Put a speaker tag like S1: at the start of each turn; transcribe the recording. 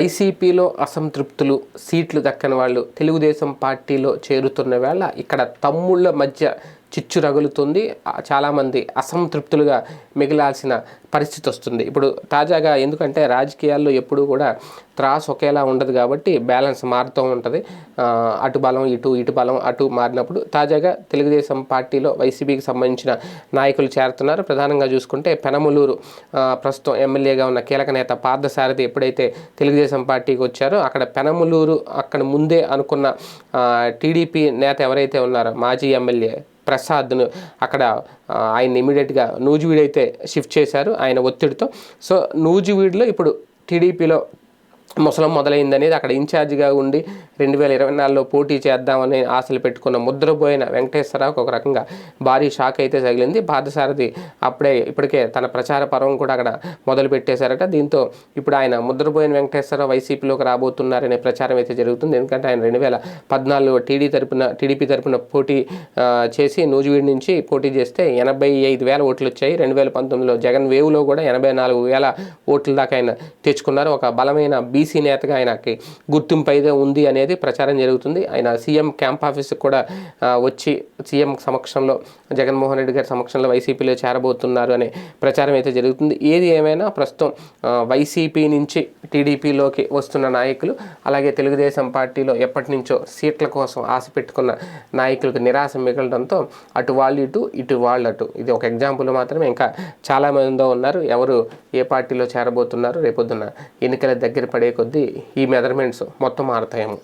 S1: వైసీపీలో అసంతృప్తులు సీట్లు దక్కని వాళ్ళు తెలుగుదేశం పార్టీలో చేరుతున్న వేళ ఇక్కడ తమ్ముళ్ళ మధ్య చిచ్చు రగులుతుంది చాలామంది అసంతృప్తులుగా మిగిలాల్సిన పరిస్థితి వస్తుంది. ఇప్పుడు తాజాగా ఎందుకంటే రాజకీయాల్లో ఎప్పుడూ కూడా త్రాస్ ఒకేలా ఉండదు కాబట్టి బ్యాలెన్స్ మారుతూ ఉంటుంది. అటు బలం ఇటు ఇటు బలం అటు మారినప్పుడు తాజాగా తెలుగుదేశం పార్టీలో వైసీపీకి సంబంధించిన నాయకులు చేరుతున్నారు. ప్రధానంగా చూసుకుంటే పెనమలూరు ప్రస్తుతం ఎమ్మెల్యేగా ఉన్న కీలక నేత పార్థసారథి ఎప్పుడైతే తెలుగుదేశం పార్టీకి వచ్చారో అక్కడ పెనమలూరు అక్కడ ముందే అనుకున్న టీడీపీ నేత ఎవరైతే ఉన్నారో మాజీ ఎమ్మెల్యే ప్రసాద్ను అక్కడ ఆయన ఇమీడియట్గా నూజివీడైతే షిఫ్ట్ చేశారు ఆయన ఒత్తిడితో. సో నూజివీడులో ఇప్పుడు టీడీపీలో ముసలం మొదలైందనేది అక్కడ ఇన్ఛార్జిగా ఉండి రెండు వేల ఇరవై నాలుగులో పోటీ చేద్దామని ఆశలు పెట్టుకున్న ముద్రపోయిన వెంకటేశ్వరరావుకు ఒక రకంగా భారీ షాక్ అయితే తగిలింది. పార్థసారథి అప్పుడే ఇప్పటికే తన ప్రచార పర్వం కూడా అక్కడ మొదలు పెట్టేశారట. దీంతో ఇప్పుడు ఆయన ముద్రపోయిన వెంకటేశ్వరరావు వైసీపీలోకి రాబోతున్నారనే ప్రచారం అయితే జరుగుతుంది. ఎందుకంటే ఆయన రెండు వేల పద్నాలుగు టీడీ తరపున టీడీపీ తరపున పోటీ చేసి నూజివీడు నుంచి పోటీ చేస్తే ఎనభై ఐదు వేల ఓట్లు వచ్చాయి రెండు వేల పంతొమ్మిదిలో జగన్ వేవ్లో కూడా ఎనభై నాలుగు వేల ఓట్ల దాకా ఆయన తెచ్చుకున్నారు. ఒక బలమైన బీసీ నేతగా ఆయనకి గుర్తింపు అయితే ఉంది అనేది ప్రచారం జరుగుతుంది. ఆయన సీఎం క్యాంప్ ఆఫీస్కి కూడా వచ్చి సీఎం సమక్షంలో జగన్మోహన్ రెడ్డి గారి సమక్షంలో వైసీపీలో చేరబోతున్నారు అనే ప్రచారం అయితే జరుగుతుంది. ఏది ఏమైనా ప్రస్తుతం వైసీపీ నుంచి టీడీపీలోకి వస్తున్న నాయకులు అలాగే తెలుగుదేశం పార్టీలో ఎప్పటి నుంచో సీట్ల కోసం ఆశ పెట్టుకున్న నాయకులకు నిరాశ మిగలడంతో అటు వాళ్ళు ఇటు ఇటు వాళ్ళు అటు. ఇది ఒక ఎగ్జాంపుల్ మాత్రమే. ఇంకా చాలామంది ఉన్నారు. ఎవరు ఏ పార్టీలో చేరబోతున్నారు? రేపొద్దున ఎన్నికల దగ్గర పడే కొద్దీ ఈ మెజర్మెంట్స్ మొత్తం మారుతాయేమో.